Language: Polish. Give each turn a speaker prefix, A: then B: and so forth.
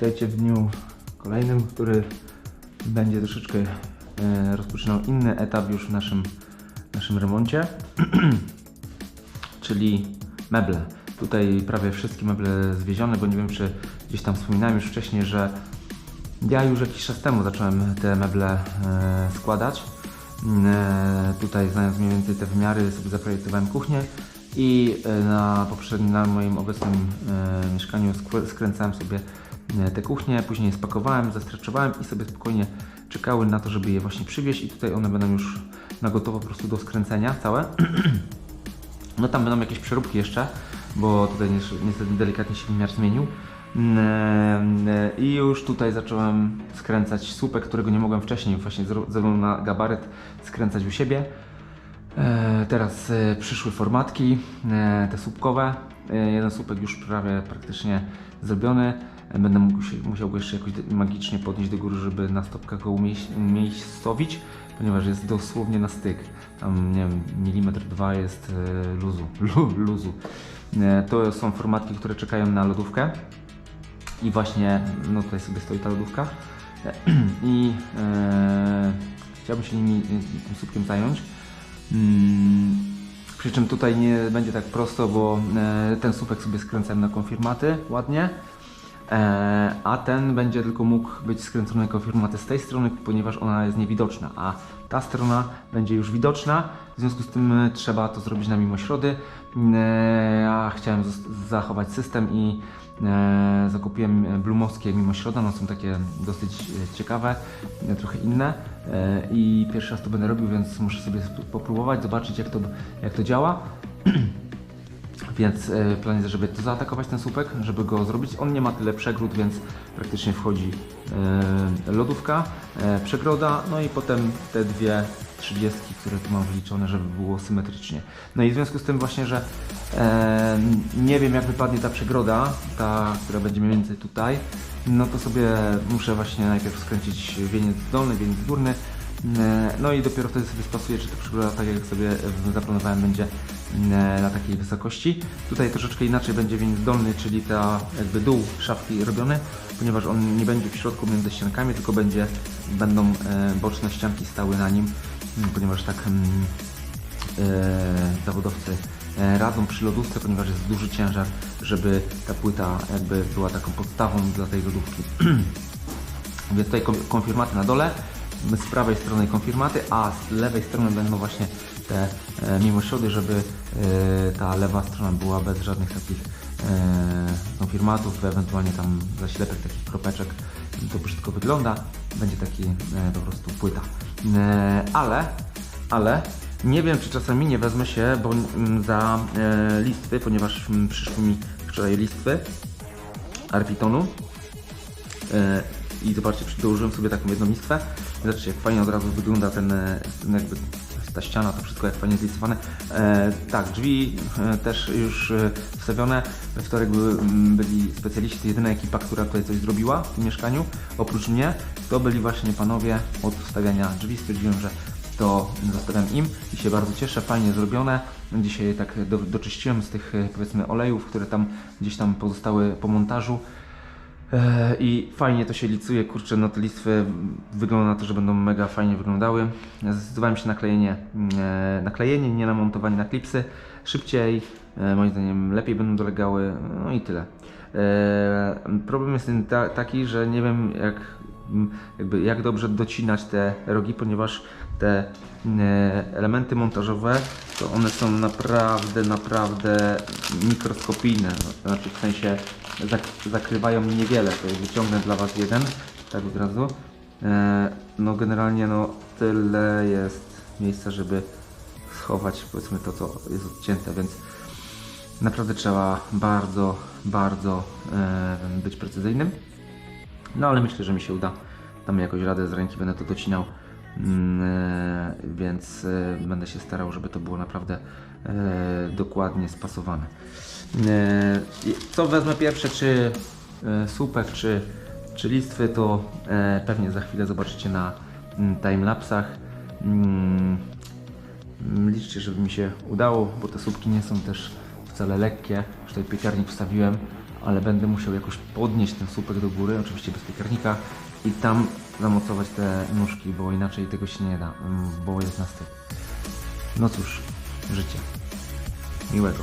A: Witajcie w dniu kolejnym, który będzie troszeczkę e, rozpoczynał inny etap już w naszym, naszym remoncie, czyli meble. Tutaj prawie wszystkie meble zwiezione, bo nie wiem czy gdzieś tam wspominałem już wcześniej, że ja już jakiś czas temu zacząłem te meble e, składać. E, tutaj znając mniej więcej te wymiary sobie zaprojektowałem kuchnię i na poprzednim, na moim obecnym mieszkaniu skr- skręcałem sobie te kuchnie, później je spakowałem, zastreczowałem i sobie spokojnie czekały na to, żeby je właśnie przywieźć i tutaj one będą już na gotowo po prostu do skręcenia całe. No tam będą jakieś przeróbki jeszcze, bo tutaj nies- niestety delikatnie się wymiar zmienił. Mm, e, I już tutaj zacząłem skręcać słupek, którego nie mogłem wcześniej, właśnie ze względu na gabaryt, skręcać u siebie. E, Teraz e, przyszły formatki, e, te słupkowe. E, Jeden słupek już prawie praktycznie zrobiony. Będę musiał go jeszcze jakoś magicznie podnieść do góry, żeby na stopkach go umiejscowić, ponieważ jest dosłownie na styk. Tam, nie wiem, milimetr dwa jest e, luzu. Lu, luzu. E, To są formatki, które czekają na lodówkę. I właśnie, no tutaj sobie stoi ta lodówka. I e, chciałbym się nimi, e, tym słupkiem zająć. Mm, przy czym tutaj nie będzie tak prosto, bo ten słupek sobie skręcałem na konfirmaty ładnie. E, a ten będzie tylko mógł być skręcony na konfirmaty z tej strony, ponieważ ona jest niewidoczna, a ta strona będzie już widoczna. W związku z tym e, trzeba to zrobić na mimośrody. E, ja chciałem zos- zachować system i e, zakupiłem e, blumowskie mimośroda. No są takie dosyć e, ciekawe, e, trochę inne. E, I pierwszy raz to będę robił, więc muszę sobie popróbować, zobaczyć jak to, jak to działa. Więc e, plan jest, żeby to zaatakować ten słupek, żeby go zrobić. On nie ma tyle przegród, więc praktycznie wchodzi e, lodówka, e, przegroda, no i potem te dwie trzydziestki, które tu mam wyliczone, żeby było symetrycznie. No i w związku z tym właśnie, że nie wiem jak wypadnie ta przegroda, ta, która będzie mniej więcej tutaj, no to sobie muszę właśnie najpierw skręcić wieniec dolny, wieniec górny, No i dopiero wtedy sobie spasuję, czy ta przygoda, tak jak sobie e, zaplanowałem, będzie e, na takiej wysokości. Tutaj troszeczkę inaczej będzie więc dolny, czyli ta jakby dół szafki robiony, ponieważ on nie będzie w środku między ściankami, tylko będzie, będą e, boczne ścianki stały na nim, m, ponieważ tak mm, e, zawodowcy e, radzą przy lodówce, ponieważ jest duży ciężar, żeby ta płyta jakby była taką podstawą dla tej lodówki. Więc tutaj kon- konfirmaty na dole, z prawej strony konfirmaty, a z lewej strony będą właśnie te e, żeby e, ta lewa strona była bez żadnych takich e, konfirmatów, ewentualnie tam zaślepek, takich kropeczek. To brzydko wygląda, będzie taki e, po prostu płyta. E, ale, ale nie wiem, czy czasami nie wezmę się bo, mm, za e, listwy, ponieważ mm, przyszły mi wczoraj listwy Arpitonu. E, I zobaczcie, dołożyłem sobie taką jedną listwę. Zobaczcie, jak fajnie od razu wygląda ten, e, ten jakby ta ściana, to wszystko jak fajnie zlistowane. E, tak, drzwi e, też już e, wstawione. We wtorek m, byli specjaliści, jedyna ekipa, która tutaj coś zrobiła w tym mieszkaniu, oprócz mnie, to byli właśnie panowie od wstawiania drzwi. Stwierdziłem, że to zostawiam im i się bardzo cieszę, fajnie zrobione. Dzisiaj tak do, doczyściłem z tych e, powiedzmy olejów, które tam gdzieś tam pozostały po montażu. E, I fajnie to się licuje, kurczę, no te listwy wygląda na to, że będą mega fajnie wyglądały. Zdecydowałem się na klejenie, e, na klejenie, nie na montowanie na klipsy. Szybciej, e, moim zdaniem lepiej będą dolegały, no i tyle. Problem jest taki, że nie wiem jak, jakby jak dobrze docinać te rogi, ponieważ te e, elementy montażowe to one są naprawdę, naprawdę mikroskopijne. No, to znaczy w sensie zak- zakrywają niewiele. To wyciągnę dla Was jeden, tak od razu. E, no generalnie no tyle jest miejsca, żeby schować powiedzmy to, co jest odcięte, więc naprawdę trzeba bardzo, bardzo e, być precyzyjnym. No ale myślę, że mi się uda. Dam jakoś radę z ręki, będę to docinał. Mm, e, więc e, będę się starał, żeby to było naprawdę e, dokładnie spasowane. Co wezmę pierwsze, czy słupek, czy, czy listwy, to pewnie za chwilę zobaczycie na mm, timelapsach. Mm, Liczcie, żeby mi się udało, bo te słupki nie są też wcale lekkie. Już tutaj piekarnik wstawiłem, ale będę musiał jakoś podnieść ten słupek do góry, oczywiście bez piekarnika i tam zamocować te nóżki, bo inaczej tego się nie da, mm, bo jest na styk. No cóż, życie. Miłego.